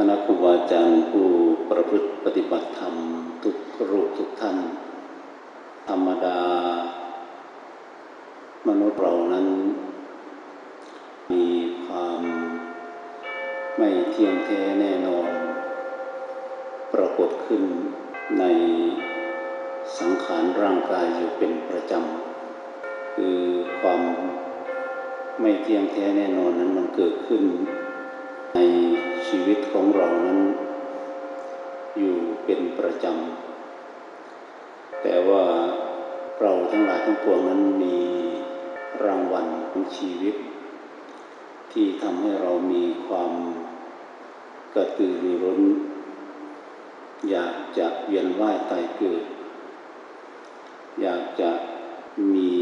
คณะครูบาอาจารย์ผู้ประพฤติปฏิบัติธรรม ทุกรูปทุกท่าน ธรรมดา มนุษย์เรานั้น มีความไม่เที่ยงแท้แน่นอน ปรากฏขึ้นในสังขารร่างกายอยู่เป็นประจำ คือความไม่เที่ยงแท้แน่นอนนั้นมันเกิดขึ้น ในชีวิตของเรานั้น อยู่เป็นประจำ แต่ว่าเราทั้งหลายทั้งปวงนั้นมีรางวัลของชีวิต ที่ทำให้เรามีความกระตือรือร้น อยากจะเวียนว่ายตายเกิด อยากจะมี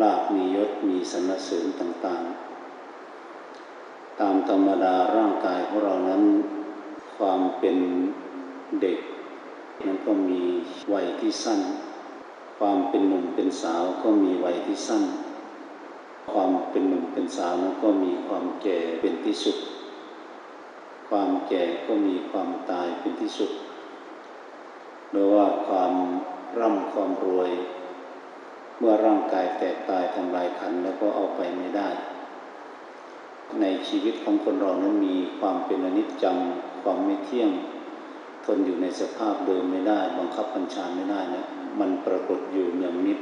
ลาภมียศมีสรรเสริญต่างๆ ตามธรรมดาร่างกายของเรานั้น ความเป็นเด็กนั้นก็มีวัยที่สั้น ความเป็นหนุ่มเป็นสาวก็มีวัยที่สั้น ความเป็นหนุ่มเป็นสาวนั้นก็มีความแก่เป็นที่สุด ความแก่ก็มีความตายเป็นที่สุดหรือว่าความร่ำความรวย เมื่อร่างกายแตกตายทำลายขันแล้วก็เอาไปไม่ได้ ในชีวิตของคนเรานั้นมีความเป็นอนิจจังความไม่เที่ยง ทนอยู่ในสภาพเดิมไม่ได้ บังคับบัญชาไม่ได้นะมันปรากฏอยู่เนืองนิด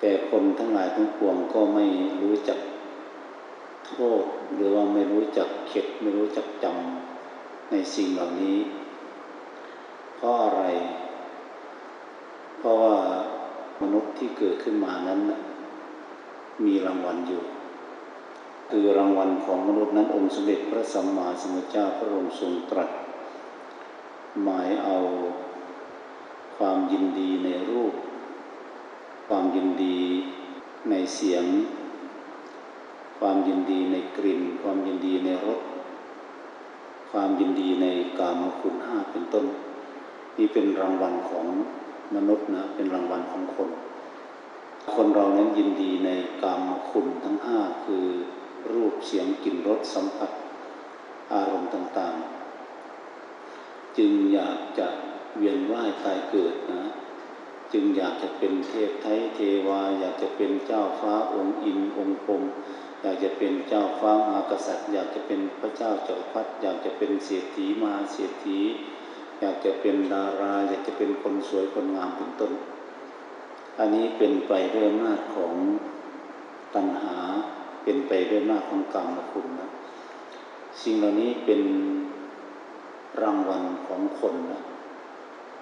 แต่คนทั้งหลายทั้งปวงก็ไม่รู้จักโทษหรือว่าไม่รู้จักเข็ดไม่รู้จักจำในสิ่งเหล่านี้ เพราะอะไร เพราะว่ามนุษย์ที่เกิดขึ้นมานั้น มีรางวัลอยู่ คือรางวัลของมนุษย์นั้นองค์สมเด็จพระสัมมาสัมพุทธเจ้าพระองค์ทรงตรัส หมายเอาความยินดีในรูป ความยินดีในเสียง ความยินดีในกลิ่น ความยินดีในรสความยินดีในกามคุณห้าเป็นต้น นี่เป็นรางวัลของมนุษย์นะเป็นรางวัลของคน คนเรานั้นยินดีในกามคุณทั้งห้าคือ รูปเสียงกลิ่นรสสัมผัส อารมณ์ต่างๆ จึงอยากจะเวียนว่ายตายเกิดนะ จึงอยากจะเป็นเทพไทยเทวา อยากจะเป็นเจ้าฟ้าองค์อินองค์พรมอยากจะเป็นเจ้าฟ้ามหากษัตริย์ อยากจะเป็นพระเจ้าจักรพรรดิอยากจะเป็นเศรษฐีมาเศรษฐี อยากจะเป็นดารา อยากจะเป็นคนสวยคนงามเป็นต้น อันนี้เป็นไปด้วยอำนาจของตัณหา เป็นไปด้วยอำนาของกรรมคุณนะสิ่งเหล่านี้เป็นรางวัลของคนนะ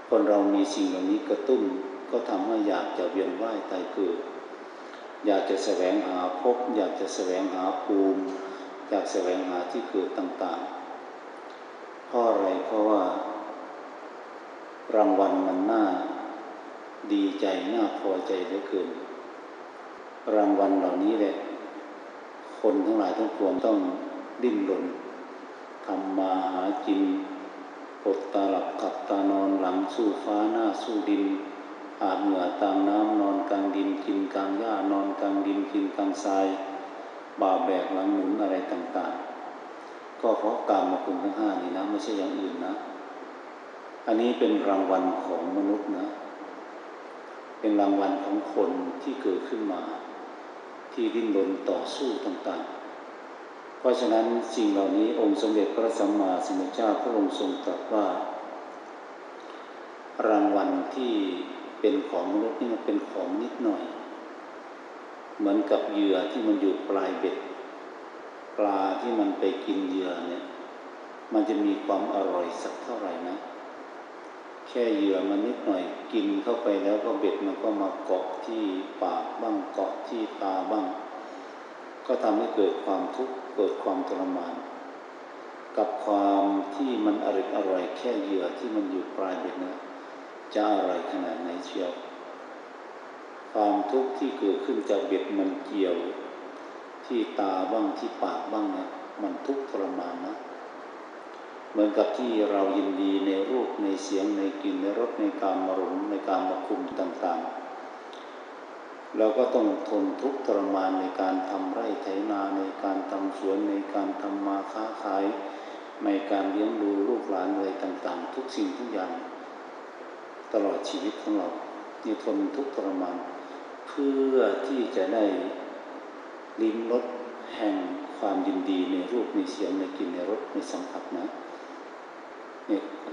คนเรามีสิ่งเหล่านี้กระตุ้นก็ทำให้อยากจะเวียนว่ายตายเกิดอยากจะแสวงหาภพอยากจะแสวงหาภูมิ อยากแสวงหาที่เกิดต่างๆเพราะอะไรเพราะว่า รางวัลมันน่าดีใจน่าพอใจเหลือเกิน รางวัลเหล่านี้แหละ คนทั้งหลายทั้งปวงต้องดิ้นรนทำมาหากินอดตาหลับขับตานอนหลังสู้ฟ้าหน้าสู้ดิน อาบเหงื่อตามน้ำนอนกลางดินกินกลางหญ้านอนกลางดินกินกลางทรายบ่าแบกหลังหมุนอะไรต่างๆ ก็เพราะกรรมคุณทั้งห้านี่นะไม่ใช่อย่างอื่นนะ อันนี้เป็นรางวัลของมนุษย์นะ เป็นรางวัลของคนที่เกิดขึ้นมา ที่ดิ้นรนต่อสู้ต่างๆ เพราะฉะนั้นสิ่งเหล่านี้องค์สมเด็จพระสัมมาสัมพุทธเจ้าพระองค์ทรงตรัสว่า รางวัลที่เป็นของมนุษย์นี่มันเป็นของนิดหน่อย เหมือนกับเหยื่อที่มันอยู่ปลายเบ็ด ปลาที่มันไปกินเหยื่อเนี่ย มันจะมีความอร่อยสักเท่าไหร่นะ แค่เหยื่อมันนิดหน่อยกินเข้าไปแล้วก็เบ็ดมันก็มาเกาะที่ปากบ้างเกาะที่ตาบ้าง ก็ทำให้เกิดความทุกข์เกิดความทรมาน กับความที่มันอร่อยอร่อยแค่เหยื่อที่มันอยู่ปลายเบ็ดนะจะอร่อยขนาดไหนเชียว ความทุกข์ที่เกิดขึ้นจากเบ็ดมันเกี่ยว ที่ตาบ้างที่ปากบ้างนะมันทุกข์ทรมานนะ เหมือนกับที่เรายินดีในรูปในเสียงในกลิ่นในรสในการมารมในการมาคุมต่างๆ เราก็ต้องทนทุกข์ทรมานในการทำไร่ไถนาในการทำสวนในการทำมาค้าขาย ในการเลี้ยงดูลูกหลานอะไรต่างๆ ทุกสิ่งทุกอย่าง ตลอดชีวิตของเรานี่ทนทุกข์ทรมานเพื่อที่จะได้ลิ้มรสแห่งความยินดีในรูปในเสียงในกลิ่นในรสในสัมผัส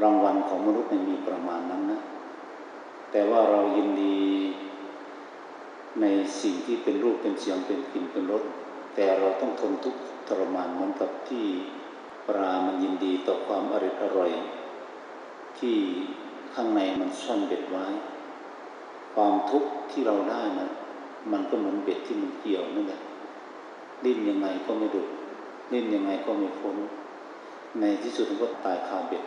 รางวัลของมนุษย์มันมีประมาณนั้นนะ แต่ว่าเรายินดีในสิ่งที่เป็นรูปเป็นเสียงเป็นกลิ่นเป็นรสแต่เราต้องทนทุกข์ทรมานเหมือนกับที่ปลามันยินดีต่อความอร่อยอร่อย ที่ข้างในมันซ่อนเบ็ดไว้ ความทุกข์ที่เราได้นะมันก็เหมือนเบ็ดที่มันเกี่ยวนั่นแหละดิ้นยังไงก็ไม่ดุดิ้นยังไงก็ไม่พ้น ในที่สุดมันก็ตายคาเบ็ด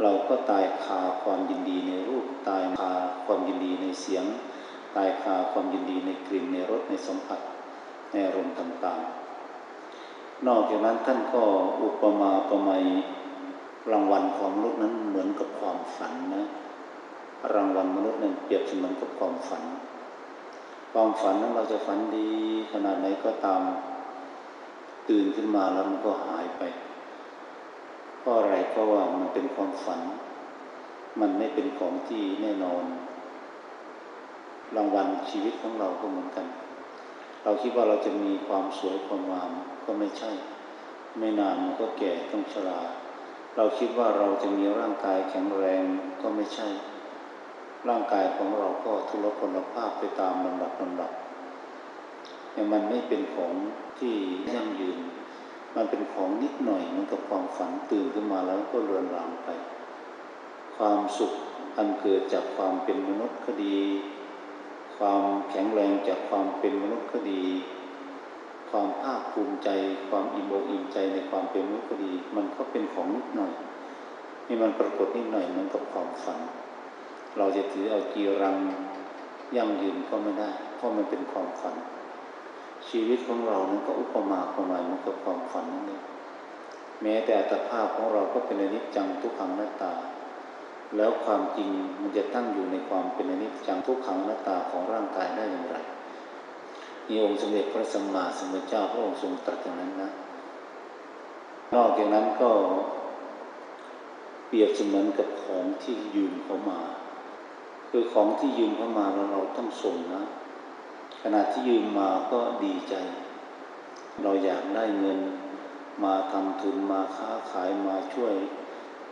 เราก็ตายคาความยินดีในรูปตายคาความยินดีในเสียง ตายคาความยินดีในกลิ่นในรสในสัมผัสในอารมณ์ต่างๆ นอกจากนั้นท่านก็อุปมาประไมยรางวัลของมนุษย์นั้นเหมือนกับความฝันนะรางวัลมนุษย์นั้นเปรียบเสมือนกับความฝัน ความฝันนั้นเราจะฝันดีขนาดไหนก็ตามตื่นขึ้นมาแล้วมันก็หายไป เพราะอะไรก็ว่ามันเป็นความฝัน มันไม่เป็นของที่แน่นอน รางวัลชีวิตของเราก็เหมือนกัน เราคิดว่าเราจะมีความสวยความงามก็ไม่ใช่ ไม่นานมันก็แก่ต้องชราเราคิดว่าเราจะมีร่างกายแข็งแรงก็ไม่ใช่ ร่างกายของเราก็ทุรพลภาพไปตามลำดับลำดับแต่มันไม่เป็นของที่ยั่งยืน มันเป็นของนิดหน่อยมันกับความฝันตื่นขึ้นมาแล้วก็เลือนลางไป ความสุขอันเกิดจากความเป็นมนุษย์ก็ดี ความแข็งแรงจากความเป็นมนุษย์ก็ดี ความภาคภูมิใจ ความอิ่มอกอิ่มใจในความเป็นมนุษย์ก็ดี มันก็เป็นของนิดหน่อยนี่มันปรากฏนิดหน่อยเหมือนกับความฝัน เราจะถือเอากีรังยั่งยืนก็ไม่ได้ เพราะมันเป็นความฝัน ชีวิตของเรานั้นก็อุปมาประมาณเหมือนกับความฝันนั่นเองแม้แต่อัตภาพของเราก็เป็นอนิจจังทุกขังหน้าตา แล้วความจริงมันจะตั้งอยู่ในความเป็นอนิจจังทุกขังหน้าตาของร่างกายได้อย่างไรนี่องค์สมเด็จพระสัมมาสัมพุทธเจ้าพระองค์ทรงตรัสอย่างนั้นนะ นอกจากนั้นก็เปรียบเสมือนกับของที่ยืมเขามา คือของที่ยืมเข้ามาแล้วเราต้องส่งนะ ขณะที่ยืมมาก็ดีใจ เราอยากได้เงินมาทำทุนมาค้าขายมาช่วย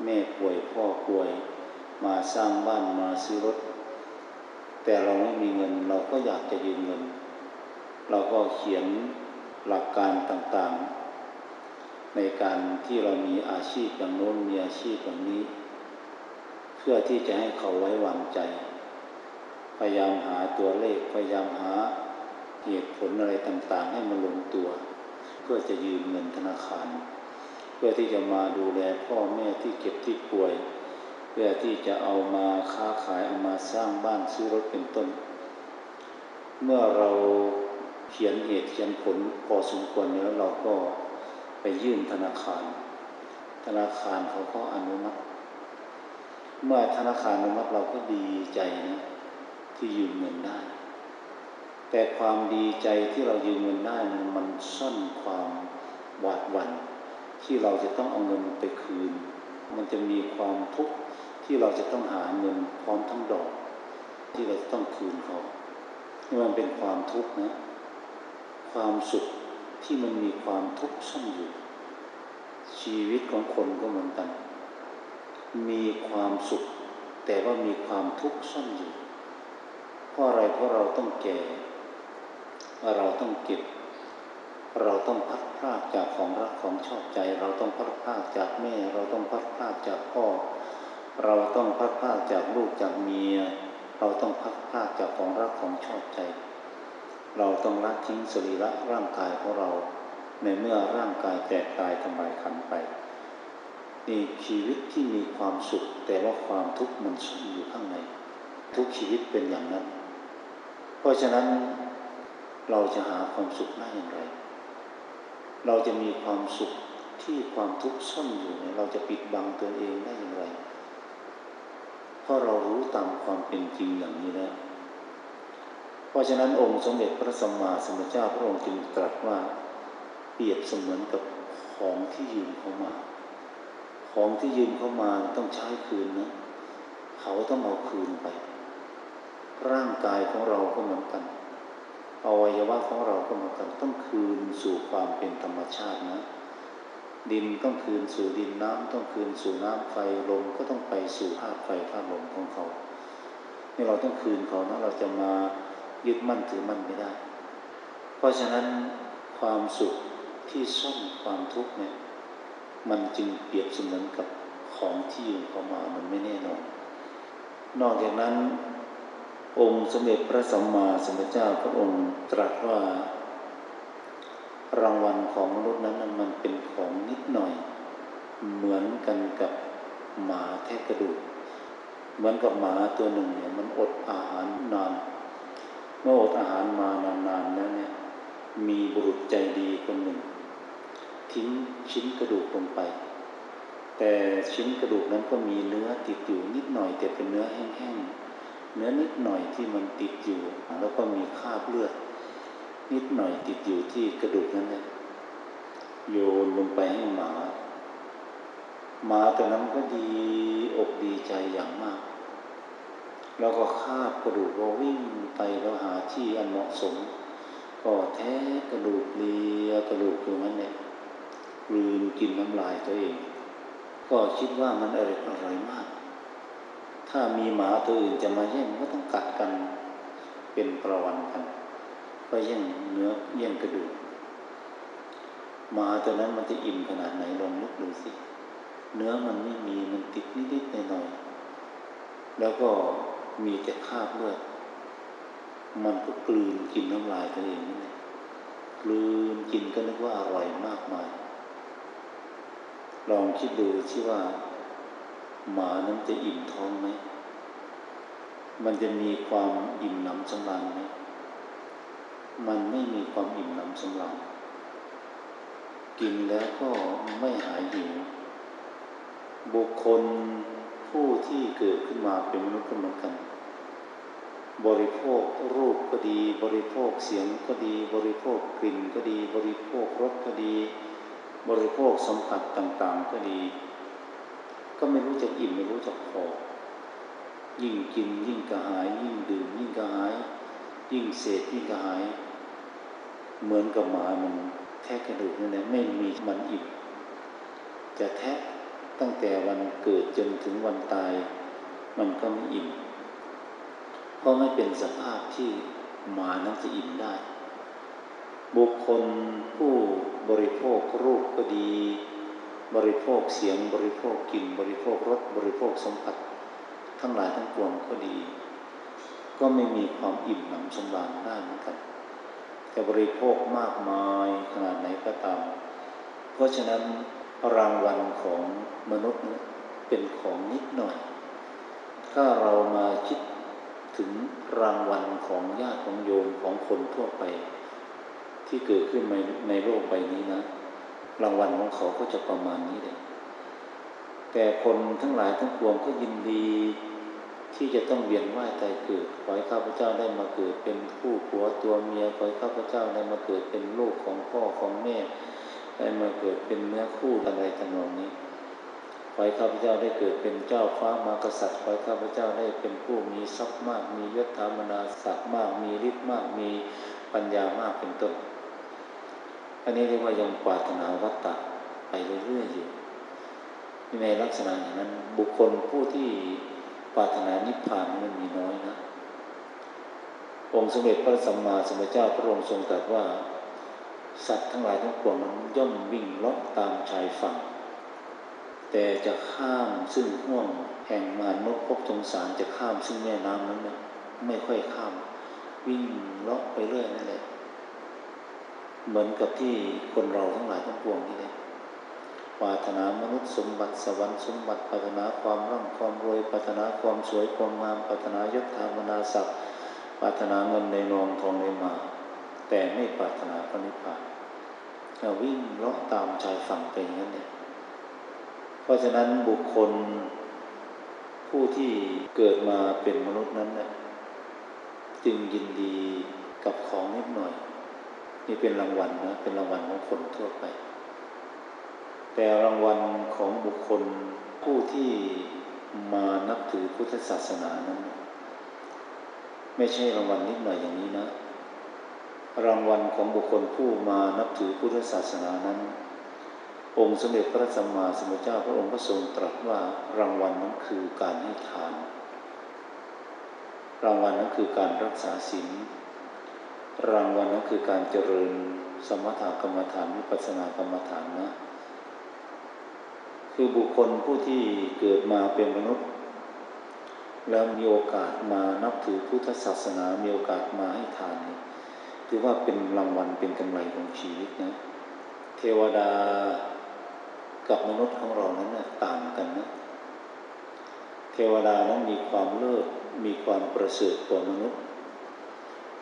แม่ป่วยพ่อป่วย มาสร้างบ้านมาซื้อรถ แต่เราไม่มีเงินเราก็อยากจะยืมเงิน เราก็เขียนหลักการต่างๆ ในการที่เรามีอาชีพอย่างโน้นมีอาชีพอย่างนี้ เพื่อที่จะให้เขาไว้วางใจ พยายามหาตัวเลข พยายามหาเหตุผลอะไรต่างๆ ให้มันลงตัว เพื่อจะยืมเงินธนาคาร เพื่อที่จะมาดูแลพ่อแม่ที่เก็บที่ป่วย เพื่อที่จะเอามาค้าขายเอามาสร้างบ้านซื้อรถเป็นต้น เมื่อเราเขียนเหตุเขียนผลพอสมควรแล้วเราก็ไปยื่นธนาคาร ธนาคารเขาก็อนุมัติ เมื่อธนาคารอนุมัติเราก็ดีใจนะ ที่ยืมเงินได้ แต่ความดีใจที่เรายืมเงินได้มันซ่อนความหวาดหวั่นที่เราจะต้องเอาเงินไปคืน มันจะมีความทุกข์ที่เราจะต้องหาเงินพร้อมทั้งดอก ที่เราจะต้องคืนเขานี่มันเป็นความทุกข์นะ ความสุขที่มันมีความทุกข์ซ่อนอยู่ ชีวิตของคนก็เหมือนกัน มีความสุข แต่ว่ามีความทุกข์ซ่อนอยู่ เพราะอะไรเพราะเราต้องแก่เราต้องเก็บ เราต้องพัดพลากจากของรักของชอบใจ เราต้องพัดพลากจากแม่ เราต้องพัดพลากจากพ่อ เราต้องพัดพลากจากลูกจากเมีย เราต้องพัดพลากจากของรักของชอบใจ เราต้องละทิ้งสรีระร่างกายของเรา ในเมื่อร่างกายแตกตายทำลายขันไปนี่ชีวิตที่มีความสุข แต่ว่าความทุกข์มันซ่อนอยู่ข้างใน ทุกชีวิตเป็นอย่างนั้น เพราะฉะนั้นเราจะหาความสุขได้อย่างไร เราจะมีความสุขที่ความทุกข์ซ่อนอยู่เนี่ยเราจะปิดบังตัวเองได้อย่างไร เพราะเรารู้ตามความเป็นจริงอย่างนี้แล้วเพราะฉะนั้นองค์สมเด็จพระสัมมาสัมพุทธเจ้าพระองค์จึงตรัสว่าเปรียบเสมือนกับของที่ยืมเข้ามา ของที่ยืมเข้ามาต้องใช้คืนนะ เขาต้องเอาคืนไป ร่างกายของเราก็เหมือนกันอวัยวะของเราก็เหมือนกันต้องคืนสู่ความเป็นธรรมชาตินะ ดินต้องคืนสู่ดินน้ำต้องคืนสู่น้ำไฟลมก็ต้องไปสู่ธาตุไฟธาตุลมของเขานี่เราต้องคืนเขานะเราจะมายึดมั่นถือมั่นไม่ได้ เพราะฉะนั้นความสุขที่ซ่อนความทุกข์เนี่ยมันจึงเปรียบเสมือนกับของที่อยู่เข้ามามันไม่แน่นอน นอกจากนั้น องค์สมเด็จพระสัมมาสัมพุทธเจ้าพระองค์ตรัสว่า รางวัลของมนุษย์นั้นมันเป็นของนิดหน่อย เหมือนกันกับหมาแทะกระดูก เหมือนกับหมาตัวหนึ่งเนี่ยมันอดอาหารนาน เมื่ออดอาหารมานานๆแล้วเนี่ยมีบุรุษใจดีคนหนึ่ง ทิ้งชิ้นกระดูกลงไป แต่ชิ้นกระดูกนั้นก็มีเนื้อติดอยู่นิดหน่อยแต่เป็นเนื้อแห้งๆ เนื้อนิดหน่อยที่มันติดอยู่ แล้วก็มีคราบเลือด นิดหน่อยติดอยู่ที่กระดูกนั้นเลยโยนลงไปให้หมาหมาตัวนั้นก็ดีอกดีใจอย่างมาก แล้วก็คาบกระดูกก็วิ่งไปแล้วหาที่อันเหมาะสม ก็แท้กระดูกเลียกระดูกอยู่นั้นเนี่ยลืมกินน้ำลายตัวเอง ก็คิดว่ามันอร่อยอร่อยมาก ถ้ามีหมาตัวอื่นจะมาแย่งก็ต้องกัดกันเป็นประวันกันก็แย่งเนื้อแย่งกระดูกหมาตัวนั้นมันจะอิ่มขนาดไหนลองนึกดูสิ เนื้อมันไม่มีมันติดนิดๆหน่อยๆแล้วก็มีแต่คราบเลือดมันก็กลืนกินน้ำลายตัวเองนั่นแหละกลืนกินก็นึกว่าอร่อยมากมาย ลองคิดดูที่ว่า หมานั้นจะอิ่มท้องไหม มันจะมีความอิ่มหนำสำราญไหม มันไม่มีความอิ่มหนำสำราญกินแล้วก็ไม่หายหิว บุคคลผู้ที่เกิดขึ้นมาเป็นมนุษย์ก็เหมือนกัน บริโภครูปก็ดี บริโภคเสียงก็ดี บริโภคกลิ่นก็ดี บริโภครสก็ดี บริโภคสัมผัสต่าง ๆ ก็ดี ก็ไม่รู้จักอิ่มไม่รู้จักพอ ยิ่งกินยิ่งกระหาย ยิ่งดื่มยิ่งกระหาย ยิ่งเสพยิ่งกระหาย เหมือนกับหมามันแทะกระดูกนั่นแหละไม่มีมันอิ่มจะแทะตั้งแต่วันเกิดจนถึงวันตาย มันก็ไม่อิ่มเพราะไม่เป็นสภาพที่หมานั้นจะอิ่มได้ บุคคลผู้บริโภครูปก็ดี บริโภคเสียงบริโภคกลิ่นบริโภครสบริโภคสัมผัสทั้งหลายทั้งปวงก็ดี ก็ไม่มีความอิ่มหนำสำราญได้เหมือนกันจะบริโภคมากมายขนาดไหนก็ตาม เพราะฉะนั้นรางวัลของมนุษย์เป็นของนิดหน่อย ถ้าเรามาคิดถึงรางวัลของญาติของโยมของคนทั่วไป ที่เกิดขึ้นในในโลกใบนี้นะ รางวัลของเขาก็จะประมาณนี้เลยแต่คนทั้งหลายทั้งปวงก็ยินดี ที่จะต้องเวียนว่ายตายเกิด ขอให้ข้าพเจ้าได้มาเกิดเป็นคู่ผัวตัวเมีย ขอให้ข้าพเจ้าได้มาเกิดเป็นลูกของพ่อของแม่ ได้มาเกิดเป็นเนื้อคู่อะไรทำนองนี้ขอให้ข้าพเจ้าได้เกิดเป็นเจ้าฟ้ามากษัตริย์ขอให้ข้าพเจ้าได้เป็นผู้มีทรัพย์มาก มียศถามนาศักดิ์มาก มีฤทธิ์มาก มีปัญญามากเป็นต้น อันนี้เรียกว่ายังปรารถนาวัตตะไปเรื่อยๆอยู่ในลักษณะอย่างนั้น บุคคลผู้ที่ปรารถนานิพพานมันมีน้อยนะ องค์สมเด็จพระสัมมาสัมพุทธเจ้าพระองค์ทรงตรัสว่า สัตว์ทั้งหลายทั้งปวงนั้นย่อมวิ่งเลาะตามชายฝั่ง แต่จะข้ามซึ่งห่วงแห่งมานกพบสงสารจะข้ามซึ่งแม่น้ำนั้นนะไม่ค่อยข้าม วิ่งเลาะไปเรื่อยนั่นแหละ เหมือนกับที่คนเราทั้งหลายทั้งปวงนี่แหละปรารถนามนุษย์สมบัติสวรรค์สมบัติปรารถนาความร่ำความรวยปรารถนาความสวยความงามปรารถนายศถามนาศักดิ์ปรารถนาเงินในนองทองในมา แต่ไม่ปรารถนาพระนิพพานวิ่งเลาะตามชายฝั่งไปอย่างนั้นเนี่ยเพราะฉะนั้นบุคคลผู้ที่เกิดมาเป็นมนุษย์นั้นเนี่ยจึงยินดีกับของนิดหน่อย นี่เป็นรางวัลนะเป็นรางวัลของคนทั่วไป แต่รางวัลของบุคคลผู้ที่มานับถือพุทธศาสนานั้น ไม่ใช่รางวัลนิดหน่อยอย่างนี้นะ รางวัลของบุคคลผู้มานับถือพุทธศาสนานั้น องค์สมเด็จพระสัมมาสัมพุทธเจ้าพระองค์ก็ทรงตรัสว่ารางวัลนั้นคือการให้ทาน รางวัลนั้นคือการรักษาศีล รางวัลนั้นคือการเจริญสมถกรรมฐานวิปัสสนากรรมฐานนะ คือบุคคลผู้ที่เกิดมาเป็นมนุษย์ แล้วมีโอกาสมานับถือพุทธศาสนา มีโอกาสมาให้ทานถือว่าเป็นรางวัลเป็นกำไรของชีวิตนะ เทวดากับมนุษย์ของเรานั้นนะต่างกันนะ เทวดานั้นมีความเลิศมีความประเสริฐกว่ามนุษย์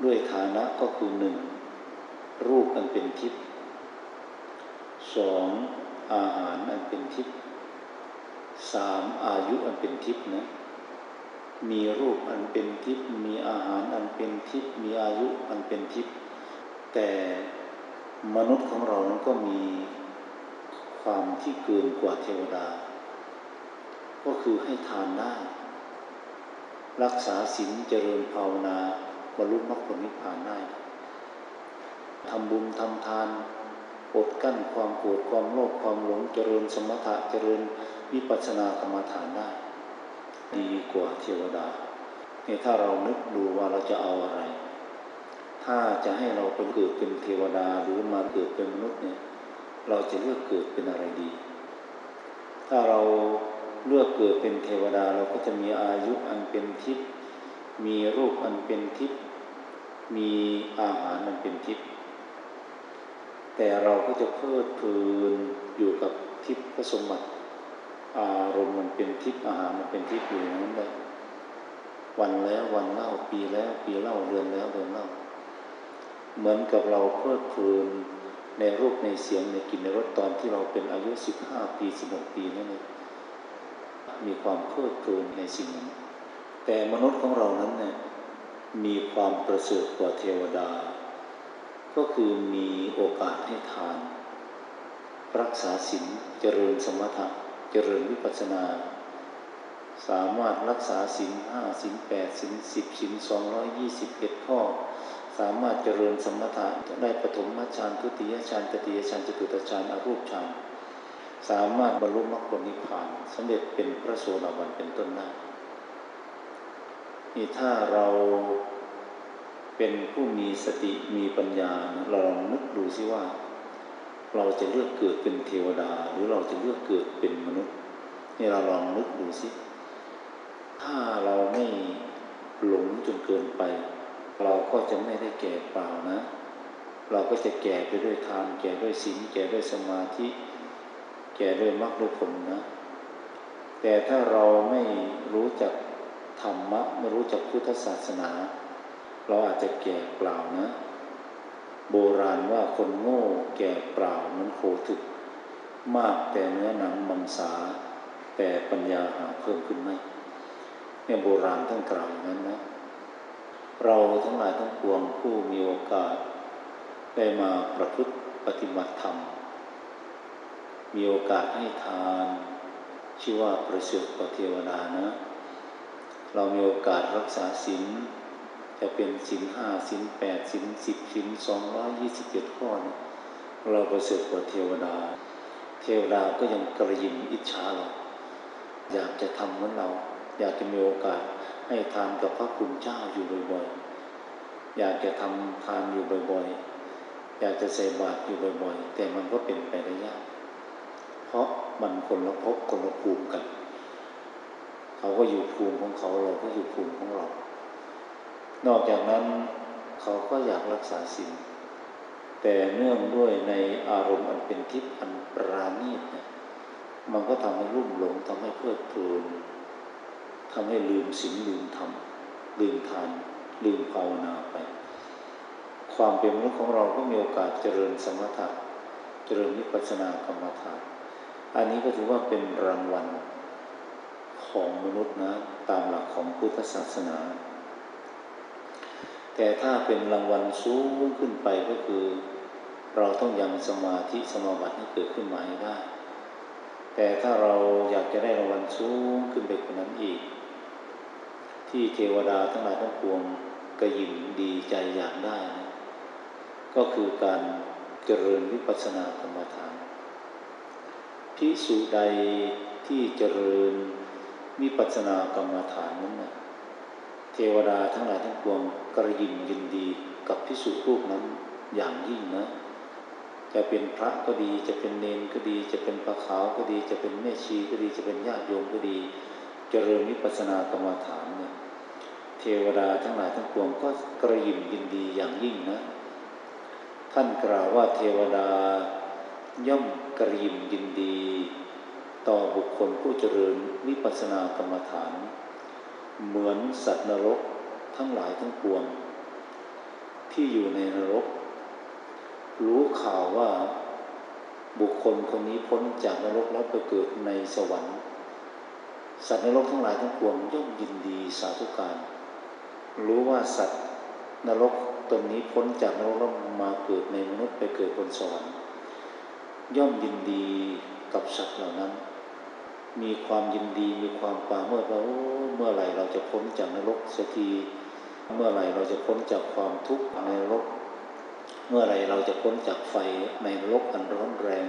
ด้วยฐานะก็คือหนึ่งรูปอันเป็นทิพย์สองอาหารอันเป็นทิพย์สามอายุอันเป็นทิพย์นะมีรูปอันเป็นทิพย์มีอาหารอันเป็นทิพย์มีอายุอันเป็นทิพย์แต่มนุษย์ของเรานั้นก็มีความที่เกินกว่าเทวดา ก็คือให้ทานได้รักษาศีลเจริญภาวนา บรรลุมรรคผลนิพพานได้ทำบุญทำทานอดกั้นความโกรธความโลภความหลงเจริญสมถะเจริญวิปัสสนากรรมฐานได้ ดีกว่าเทวดาเนี่ยถ้าเรานึกดูว่าเราจะเอาอะไร ถ้าจะให้เราเป็นเกิดเป็นเทวดาหรือมาเกิดเป็นมนุษย์เนี่ยเราจะเลือกเกิดเป็นอะไรดี ถ้าเราเลือกเกิดเป็นเทวดาเราก็จะมีอายุอันเป็นทิพย์มีรูปอันเป็นทิพย์ มีอาหารอันเป็นทิพย์แต่เราก็จะเพลิดเพลินอยู่กับทิพย์สมบัติ อารมณ์มันเป็นทิพย์อาหารมันเป็นทิพย์อยู่นั้นเลยวันแล้ววันเล่าปีแล้วปีเล่าเดือนแล้วเดือนเล่า เหมือนกับเราเพลิดเพลินในรูปในเสียงในกลิ่นในรสตอนที่เราเป็นอายุสิบห้าปีสิบหกปีนั่นเองมีความเพลิดเพลินในสิ่งนั้นแต่มนุษย์ของเรานั้นเนี่ย มีความประเสริฐกว่าเทวดา ก็คือมีโอกาสให้ทาน รักษาศีลเจริญสมถะเจริญวิปัสสนา สามารถรักษาศีลห้าศีลแปดศีลสิบศีลสองร้อยยี่สิบเอ็ดข้อ สามารถเจริญสมถะได้ปฐมฌานทุติยฌานตติยฌานจตุตฌานอรูปฌานสามารถบรรลุมรรคผลนิพพานสำเร็จเป็นพระโสดาบันเป็นต้นได้ นี่ถ้าเราเป็นผู้มีสติมีปัญญาเราลองนึกดูซิว่า เราจะเลือกเกิดเป็นเทวดา หรือเราจะเลือกเกิดเป็นมนุษย์นี่เราลองนึกดูซิถ้าเราไม่หลงจนเกินไป เราก็จะไม่ได้แก่เปล่านะ เราก็จะแก่ไปด้วยทาน แก่ด้วยศีลแก่ด้วยสมาธิ แก่ด้วยมรรคด้วยผลนะ แต่ถ้าเราไม่รู้จัก ธรรมะไม่รู้จักพุทธศาสนา เราอาจจะแก่เปล่านะ โบราณว่าคนโง่แก่เปล่าเหมือนโคถึก มากแต่เนื้อหนังมังสา แต่ปัญญาหาเพิ่มขึ้นไหมเนี่ยโบราณท่านกล่าวอย่างนั้นนะ เราทั้งหลายทั้งปวงผู้มีโอกาส ได้มาประพฤติปฏิบัติธรรม มีโอกาสให้ทาน ชื่อว่าประเสริฐกว่าเทวดานะ เรามีโอกาสรักษาศีลจะเป็นศีลห้าศีลแปดศีลสิบศีลสองร้อยยี่สิบเจ็ดข้อเนี่ยเราประเสริฐกว่าเทวดา เทวดาก็ยังกระยิมอิจฉาเรา อยากจะทำเหมือนเรา อยากจะมีโอกาสให้ทานกับพระคุณเจ้าอยู่บ่อยๆ อยากจะทำทานอยู่บ่อยๆ อยากจะใส่บาตรอยู่บ่อยๆ แต่มันก็เป็นไปได้ยาก เพราะมันคนละภพคนละภูมิกัน เขาก็อยู่ภูมิของเขาเราก็อยู่ภูมิของเรา นอกจากนั้นเขาก็อยากรักษาศีลแต่เนื่องด้วยในอารมณ์อันเป็นทิพย์อันปราณีตเนี่ยมันก็ทำให้รุ่มหลงทำให้เพลิดเพลินทำให้ลืมศีลลืมธรรมลืมทาน ลืมภาวนาไป ความเป็นมนุษย์ของเราก็มีโอกาสเจริญสมถะเจริญวิปัสสนากรรมฐานอันนี้ก็ถือว่าเป็นรางวัล ของมนุษย์นะตามหลักของพุทธศาสนา แต่ถ้าเป็นรางวัลสูงขึ้นไปก็คือ เราต้องยังสมาธิสมาบัติให้เกิดขึ้นมาให้ได้ แต่ถ้าเราอยากจะได้รางวัลสูงขึ้นไปกว่านั้นอีก ที่เทวดาทั้งหลายทั้งปวงกระยิมดีใจอยากได้นะก็คือการเจริญวิปัสสนากรรมฐานพิสุใดที่เจริญ วิปัสสนากรรมฐานนั้นนะเทวดาทั้งหลายทั้งปวงกระยิมยินดีกับพิสุรูปนั้นอย่างยิ่งนะ จะเป็นพระก็ดี จะเป็นเนนก็ดี จะเป็นพระขาวก็ดี จะเป็นแม่ชีก็ดี จะเป็นญาติโยมก็ดีจเจริญวิปัสสนากรรมฐานเนี่ย เทวดาทั้งหลายทั้งปวงก็กระยิมยินดีอย่างยิ่งนะ ท่านกล่าวว่าเทวดาย่อมกระยิมยินดี ต่อบุคคลผู้เจริญวิปัสสนากรรมฐาน เหมือนสัตว์นรกทั้งหลายทั้งปวง ที่อยู่ในนรก รู้ข่าวว่าบุคคลคนนี้พ้นจากนรกแล้วไปเกิดในสวรรค์ สัตว์นรกทั้งหลายทั้งปวงย่อมยินดีสาธุการ รู้ว่าสัตว์นรกตนนี้พ้นจากนรกแล้วมาเกิดในมนุษย์ไปเกิดบนสวรรค์ย่อมยินดีกับสัตว์เหล่านั้น มีความยินดี มีความปราเมื่อว่าเมื่อไหร่เราจะพ้นจากนรกสักที เมื่อไหร่เราจะพ้นจากความทุกข์ในนรก เมื่อไหร่เราจะพ้นจากไฟในนรกอันร้อนแรง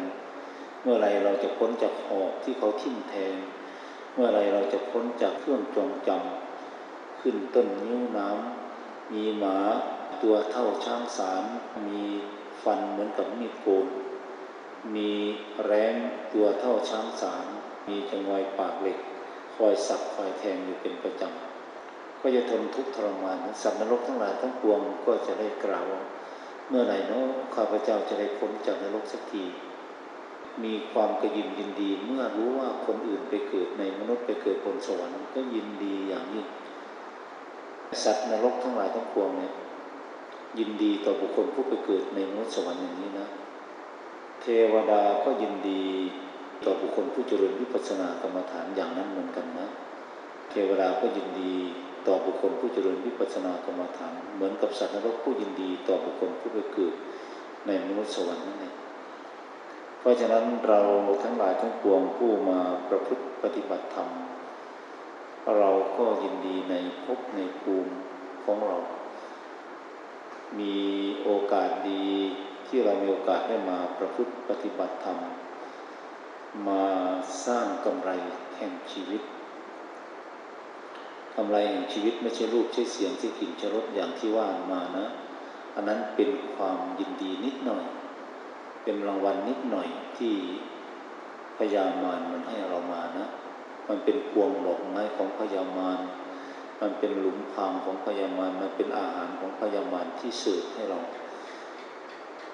เมื่อไหร่เราจะพ้นจากหอกที่เขาทิ่มแทง เมื่อไรเราจะพ้นจากเครื่องจองจำขึ้นต้นนิ้วน้ำมีหมาตัวเท่าช้างสารมีฟันเหมือนกับมีดโกนมีแรงตัวเท่าช้างสาร มีจงอยปากเหล็ก คอยสับคอยแทงอยู่เป็นประจำ ก็จะทนทุกข์ทรมานสัตว์นรกทั้งหลายทั้งปวงก็จะได้กล่าวว่าเมื่อไหร่เนาะข้าพเจ้าจะได้พ้นจากนรกสักทีมีความกระยิมยินดีเมื่อรู้ว่าคนอื่นไปเกิดในมนุษย์ไปเกิดบนสวรรค์ก็ยินดีอย่างยิ่งสัตว์นรกทั้งหลายทั้งปวงเนี่ยยินดีต่อบุคคลผู้ไปเกิดในมนุษย์สวรรค์อย่างนี้นะ เทวดาก็ยินดี ต่อบุคคลผู้เจริญวิปัสสนากรรมฐานอย่างนั้นเหมือนกันนะเทวดาก็ยินดีต่อบุคคลผู้เจริญวิปัสสนากรรมฐาน เหมือนกับสัตว์นรกผู้ยินดีต่อบุคคลผู้ไปเกิดในมนุษย์สวรรค์นั่นเองเพราะฉะนั้นเราทั้งหลายทั้งปวงผู้มาประพฤติปฏิบัติธรรม เราก็ยินดีในภพในภูมิของเรา มีโอกาสดีที่เรามีโอกาสได้มาประพฤติปฏิบัติธรรม มาสร้างกำไรแห่งชีวิตกำไรแห่งชีวิตไม่ใช่รูปใช่เสียงใช่กลิ่นใช่รสอย่างที่ว่ามานะ อันนั้นเป็นความยินดีนิดหน่อย เป็นรางวัลนิดหน่อยที่พยามารมันให้เรามานะ มันเป็นพวงดอกไม้ของพยามารมันเป็นหลุมพรางของพยามารมันเป็นอาหารของพยามารที่เสิร์ฟให้เรา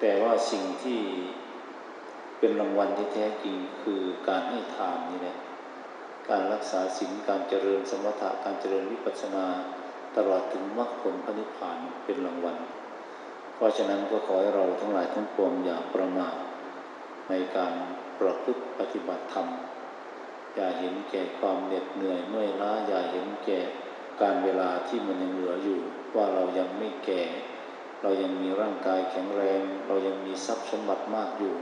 แต่ว่าสิ่งที่ เป็นรางวัลที่แท้จริงคือการให้ทานนี่แหละการรักษาศีลการเจริญสมถะการเจริญวิปัสสนา ตลอดถึงมรรคผลพระนิพพานเป็นรางวัล เพราะฉะนั้นก็ขอให้เราทั้งหลายทั้งปวงอย่าประมาทในการประพฤติปฏิบัติธรรม อย่าเห็นแก่ความเหน็ดเหนื่อยเมื่อยล้าอย่าเห็นแก่การเวลาที่มันยังเหลืออยู่ ว่าเรายังไม่แก่ เรายังมีร่างกายแข็งแรง เรายังมีทรัพย์สมบัติมากอยู่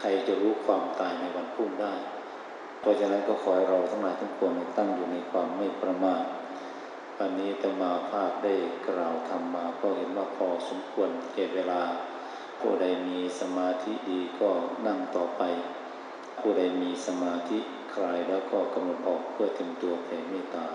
ใครจะรู้ความตายในวันพรุ่งได้ เพราะฉะนั้นก็ขอให้เราทั้งหลายทั้งปวงตั้งอยู่ในความไม่ประมาทวันนี้ตมาภาคได้กล่าวทำมาก็เห็นว่าพอสมควรเก็บเวลา ผู้ใดมีสมาธิดีก็นั่งต่อไป ผู้ใดมีสมาธิคลายแล้วก็กำหนดออกเพื่อเต็มตัวแผ่เมตตา